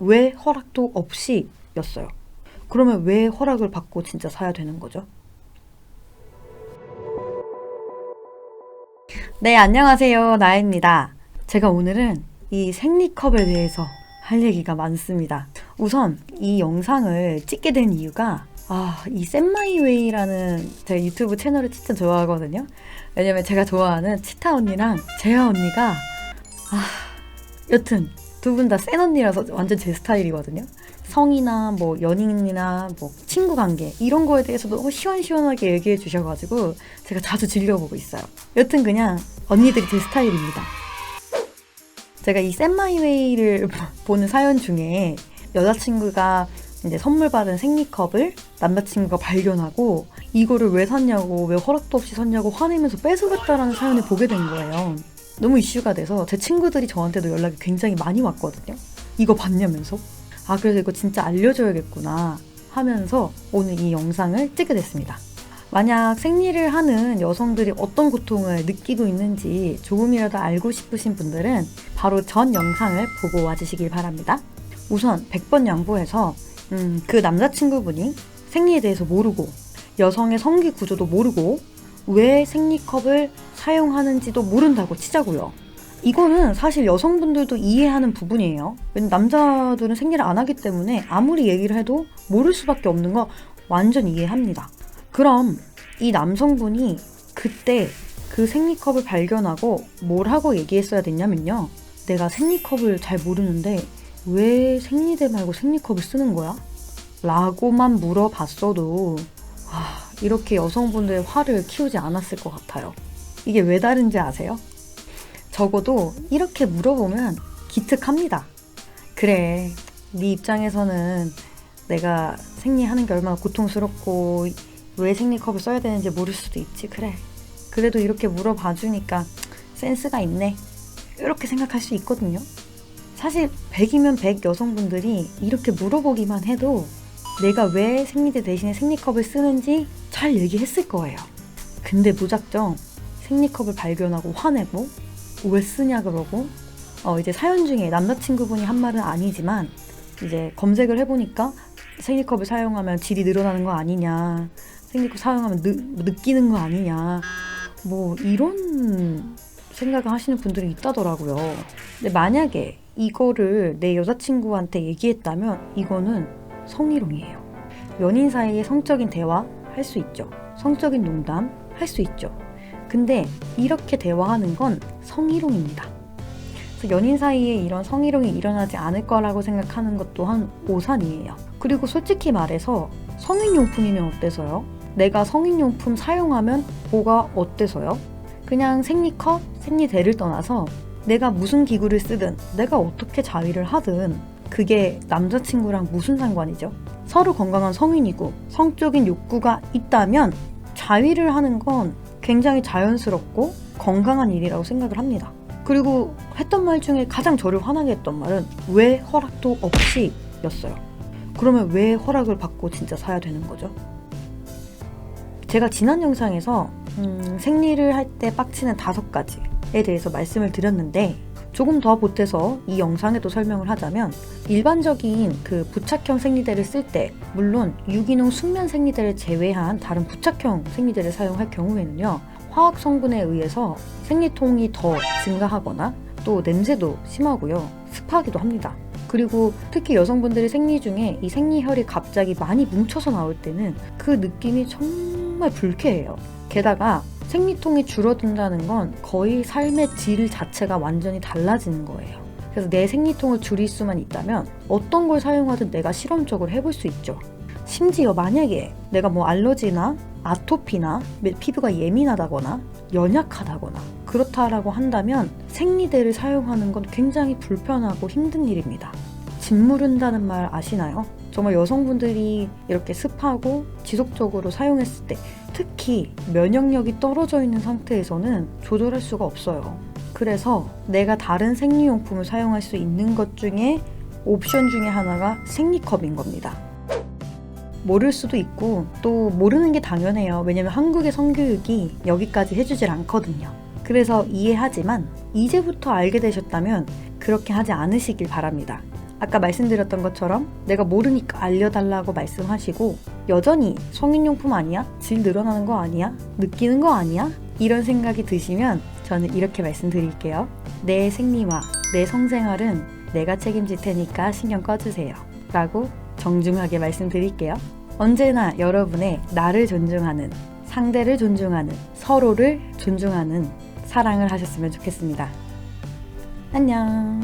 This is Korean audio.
왜 허락도 없이 였어요. 그러면 왜 허락을 받고 진짜 사야 되는 거죠? 네, 안녕하세요. 나입니다. 제가 오늘은 이 생리컵에 대해서 할 얘기가 많습니다. 우선 이 영상을 찍게 된 이유가 아, 이 샘마이웨이라는 제 유튜브 채널을 진짜 좋아하거든요. 왜냐면 제가 좋아하는 치타 언니랑 재하 언니가 아, 여튼 두 분 다 센 언니라서 완전 제 스타일이거든요. 성이나 뭐 연인이나 뭐 친구 관계 이런 거에 대해서 너무 시원시원하게 얘기해 주셔가지고 제가 자주 즐겨보고 있어요. 여튼 그냥 언니들이 제 스타일입니다. 제가 이 샘마이웨이를 보는 사연 중에 여자친구가 이제 선물 받은 생리컵을 남자친구가 발견하고 이거를 왜 샀냐고 왜 허락도 없이 샀냐고 화내면서 뺏어갔다라는 사연을 보게 된 거예요. 너무 이슈가 돼서 제 친구들이 저한테도 연락이 굉장히 많이 왔거든요. 이거 봤냐면서? 아, 그래서 이거 진짜 알려줘야겠구나 하면서 오늘 이 영상을 찍게 됐습니다. 만약 생리를 하는 여성들이 어떤 고통을 느끼고 있는지 조금이라도 알고 싶으신 분들은 바로 전 영상을 보고 와주시길 바랍니다. 우선 100번 양보해서 음, 그 남자친구분이 생리에 대해서 모르고 여성의 성기 구조도 모르고 왜 생리컵을 사용하는지도 모른다고 치자고요. 이거는 사실 여성분들도 이해하는 부분이에요. 왜냐면 남자들은 생리를 안 하기 때문에 아무리 얘기를 해도 모를 수밖에 없는 거 완전 이해합니다. 그럼 이 남성분이 그때 그 생리컵을 발견하고 뭘 하고 얘기했어야 됐냐면요. 내가 생리컵을 잘 모르는데 왜 생리대 말고 생리컵을 쓰는 거야? 라고만 물어봤어도 아, 이렇게 여성분들의 화를 키우지 않았을 것 같아요. 이게 왜 다른지 아세요? 적어도 이렇게 물어보면 기특합니다. 그래, 네 입장에서는 내가 생리하는 게 얼마나 고통스럽고 왜 생리컵을 써야 되는지 모를 수도 있지. 그래. 그래도 이렇게 물어봐 주니까 센스가 있네. 이렇게 생각할 수 있거든요. 사실 100이면 100 여성분들이 이렇게 물어보기만 해도 내가 왜 생리대 대신에 생리컵을 쓰는지 잘 얘기했을 거예요. 근데 무작정 생리컵을 발견하고 화내고 왜 쓰냐 그러고 어 이제 사연 중에 남자친구분이 한 말은 아니지만 이제 검색을 해보니까 생리컵을 사용하면 질이 늘어나는 거 아니냐 생리컵 사용하면 느, 느끼는 거 아니냐 뭐 이런 생각을 하시는 분들이 있다더라고요. 근데 만약에 이거를 내 여자친구한테 얘기했다면 이거는 성희롱이에요. 연인 사이의 성적인 대화 할 수 있죠. 성적인 농담 할 수 있죠. 근데 이렇게 대화하는 건 성희롱입니다. 그래서 연인 사이에 이런 성희롱이 일어나지 않을 거라고 생각하는 것 또한 오산이에요. 그리고 솔직히 말해서 성인용품이면 어때서요? 내가 성인용품 사용하면 뭐가 어때서요? 그냥 생리컵, 생리대를 떠나서 내가 무슨 기구를 쓰든 내가 어떻게 자위를 하든 그게 남자친구랑 무슨 상관이죠? 서로 건강한 성인이고 성적인 욕구가 있다면 자위를 하는 건 굉장히 자연스럽고 건강한 일이라고 생각을 합니다. 그리고 했던 말 중에 가장 저를 화나게 했던 말은 왜 허락도 없이 였어요. 그러면 왜 허락을 받고 진짜 사야 되는 거죠? 제가 지난 영상에서 음, 생리를 할 때 빡치는 다섯 가지 에 대해서 말씀을 드렸는데 조금 더 보태서 이 영상에도 설명을 하자면 일반적인 그 부착형 생리대를 쓸 때 물론 유기농 숙면 생리대를 제외한 다른 부착형 생리대를 사용할 경우에는요 화학 성분에 의해서 생리통이 더 증가하거나 또 냄새도 심하고요 습하기도 합니다. 그리고 특히 여성분들의 생리 중에 이 생리혈이 갑자기 많이 뭉쳐서 나올 때는 그 느낌이 정말 불쾌해요. 게다가 생리통이 줄어든다는 건 거의 삶의 질 자체가 완전히 달라지는 거예요. 그래서 내 생리통을 줄일 수만 있다면 어떤 걸 사용하든 내가 실험적으로 해볼 수 있죠. 심지어 만약에 내가 뭐 알러지나 아토피나 피부가 예민하다거나 연약하다거나 그렇다라고 한다면 생리대를 사용하는 건 굉장히 불편하고 힘든 일입니다. 짓무른다는 말 아시나요? 정말 여성분들이 이렇게 습하고 지속적으로 사용했을 때 특히 면역력이 떨어져 있는 상태에서는 조절할 수가 없어요. 그래서 내가 다른 생리용품을 사용할 수 있는 것 중에 옵션 중에 하나가 생리컵인 겁니다. 모를 수도 있고 또 모르는 게 당연해요. 왜냐면 한국의 성교육이 여기까지 해주질 않거든요. 그래서 이해하지만 이제부터 알게 되셨다면 그렇게 하지 않으시길 바랍니다. 아까 말씀드렸던 것처럼 내가 모르니까 알려달라고 말씀하시고 여전히 성인용품 아니야? 질 늘어나는 거 아니야? 느끼는 거 아니야? 이런 생각이 드시면 저는 이렇게 말씀드릴게요. 내 생리와 내 성생활은 내가 책임질 테니까 신경 꺼주세요. 라고 정중하게 말씀드릴게요. 언제나 여러분의 나를 존중하는, 상대를 존중하는, 서로를 존중하는 사랑을 하셨으면 좋겠습니다. 안녕.